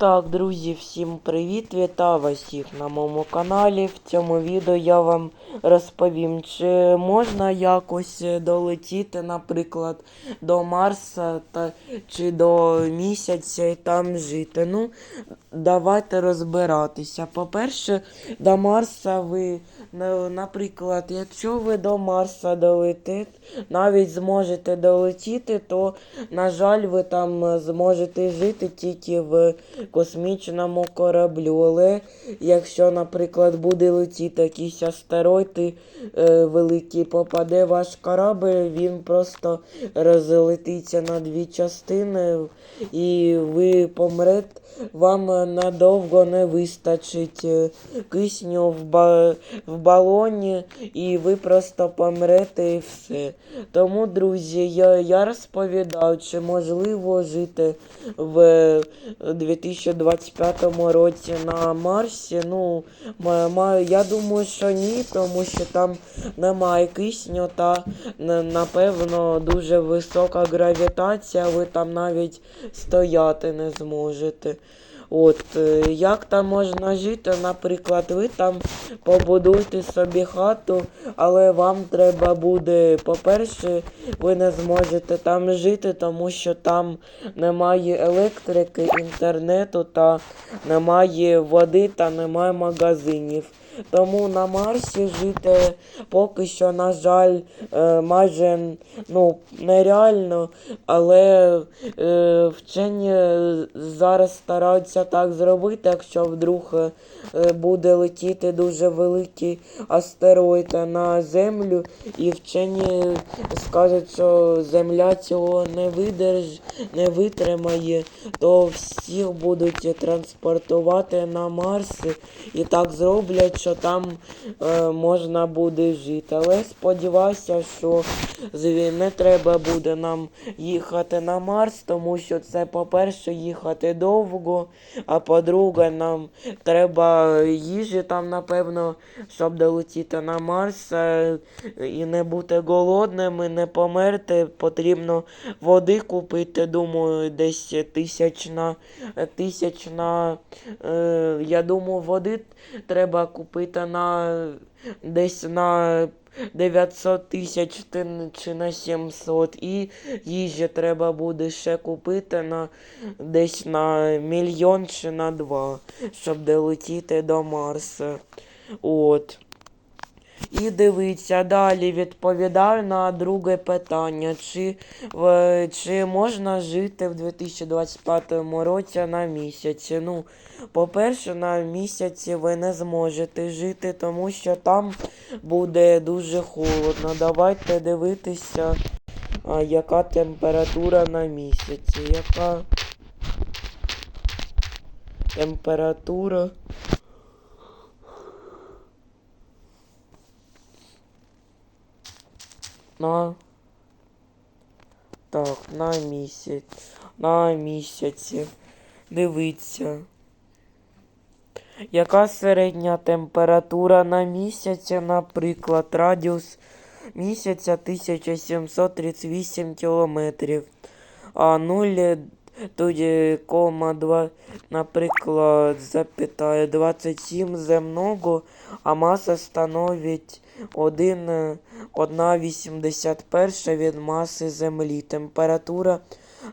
Так, друзі, всім привіт! Вітаю вас всіх на моєму каналі. В цьому відео я вам розповім, чи можна якось е, долетіти, наприклад, до Марса та, чи до місяця і там жити. Ну, давайте розбиратися. По-перше, до Марса ви, наприклад, якщо ви до Марса долетите, навіть зможете долетіти, то, на жаль, ви там зможете жити тільки в космічному кораблю. Але якщо, наприклад, буде летіти якийсь астероїд е, великий, попаде ваш корабль, він просто розлетиться на дві частини, і ви помрете, вам надовго не вистачить е, кисню в, ба- в балоні, і ви просто помрете і все. Тому, друзі, я, я розповідав, чи можливо жити в е, 2025 році на Марсі. Ну, я думаю, що ні, тому що там немає кисню та напевно дуже висока гравітація, ви там навіть стояти не зможете. От, е, як там можна жити, наприклад, ви там побудуйте собі хату, але вам треба буде, по-перше, ви не зможете там жити, тому що там немає електрики, інтернету та немає води та немає магазинів. Тому на Марсі жити поки що, на жаль, е, майже ну, нереально, але е, вчені зараз стараються так зробити, якщо вдруг е, е, буде летіти дуже великий астероїд на Землю, і вчені скажуть, що Земля цього не видерж, не витримає, то всіх будуть транспортувати на Марс і так зроблять, що там е, можна буде жити. Але сподіваюся, що не треба буде нам їхати на Марс, тому що це, по-перше, їхати довго, а по-друге, нам треба їжі там, напевно, щоб долетіти на Марс е, і не бути голодними, не померти. Потрібно води купити, думаю, десь тисячна, тисячна, е, я думаю, води треба купити на десь на 900 тисяч чи на 700. І їжі треба буде ще купити на десь на мільйон чи на два, щоб долетіти до Марса. От. І дивіться, далі відповідаю на друге питання. Чи, в, чи можна жити в 2025 році на місяці? Ну, по-перше, на місяці ви не зможете жити, тому що там буде дуже холодно. Давайте дивитися, а, яка температура на місяці. Яка температура? На. Так, на місяць. На місяці. Дивіться. Яка середня температура на місяці, наприклад, радіус місяця 1738 кілометрів. А 0 тоді кома 2, наприклад, запитає 27 земного, а маса становить 1, е, 1,81 від маси Землі. Температура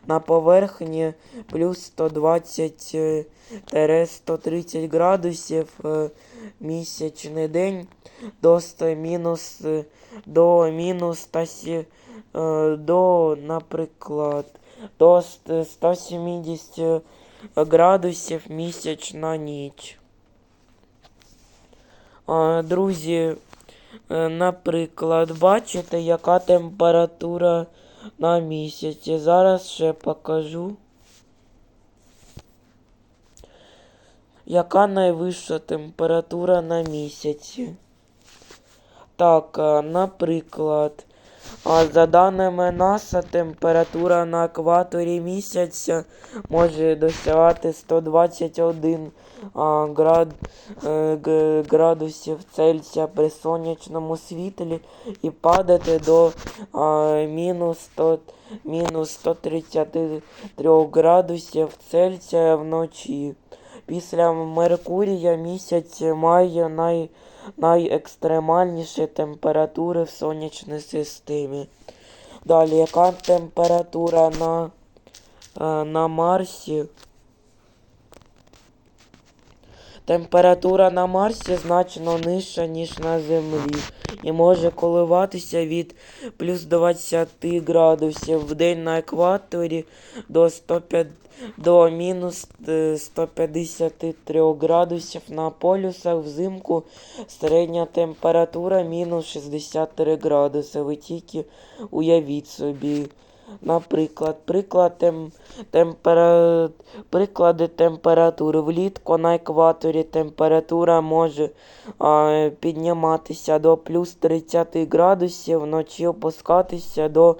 на поверхні плюс 120 е, тире 130 градусів е, місячний день до мінус е, до мінус 100, сі- е, до, наприклад, до 170 градусів місячна ніч. Друзі, е, наприклад, бачите, яка температура на місяці. Зараз ще покажу. Яка найвища температура на місяці? Так, е, наприклад, А за даними НАСА, температура на екваторі місяця може досягати 121 град, е, градусів Цельсія при сонячному світлі і падати до мінус, 100, мінус 133 градусів Цельсія вночі. Після Меркурія місяць має най, найекстремальніші температури в сонячній системі. Далі, яка температура на, е, на Марсі? Температура на Марсі значно нижча, ніж на Землі, і може коливатися від плюс 20 градусів в день на екваторі до 105, до мінус е, 153 градусів на полюсах взимку середня температура мінус 63 градуси. Ви тільки уявіть собі. Наприклад, приклад тем, темпера, приклади температури. Влітку на екваторі температура може а, підніматися до плюс 30 градусів, вночі опускатися до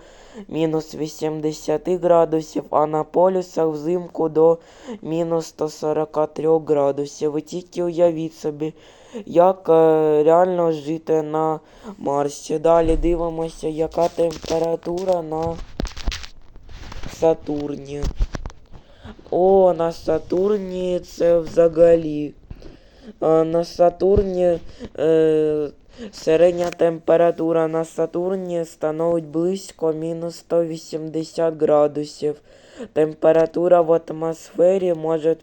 мінус 80 градусів, а на полюсах взимку до мінус 143 градусів. Ви тільки уявіть собі, як е, реально жити на Марсі. Далі дивимося, яка температура на Сатурні. О, на Сатурні це взагалі. На Сатурні е, середня температура на Сатурні становить близько мінус 180 градусів. Температура в атмосфері може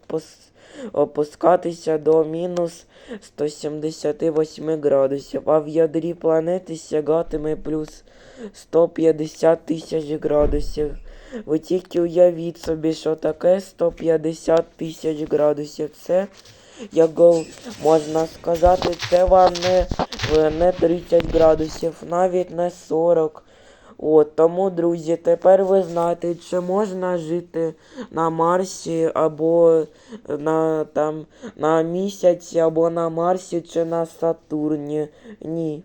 опускатися до мінус 178 градусів, а в ядрі планети сягатиме плюс 150 тисяч градусів. Ви тільки уявіть собі, що таке 150 тисяч градусів. Це, як можна сказати, це вам не, не 30 градусів, навіть не 40. От, тому, друзі, тепер ви знаєте, чи можна жити на Марсі або на, там, на місяці, або на Марсі, чи на Сатурні. Ні.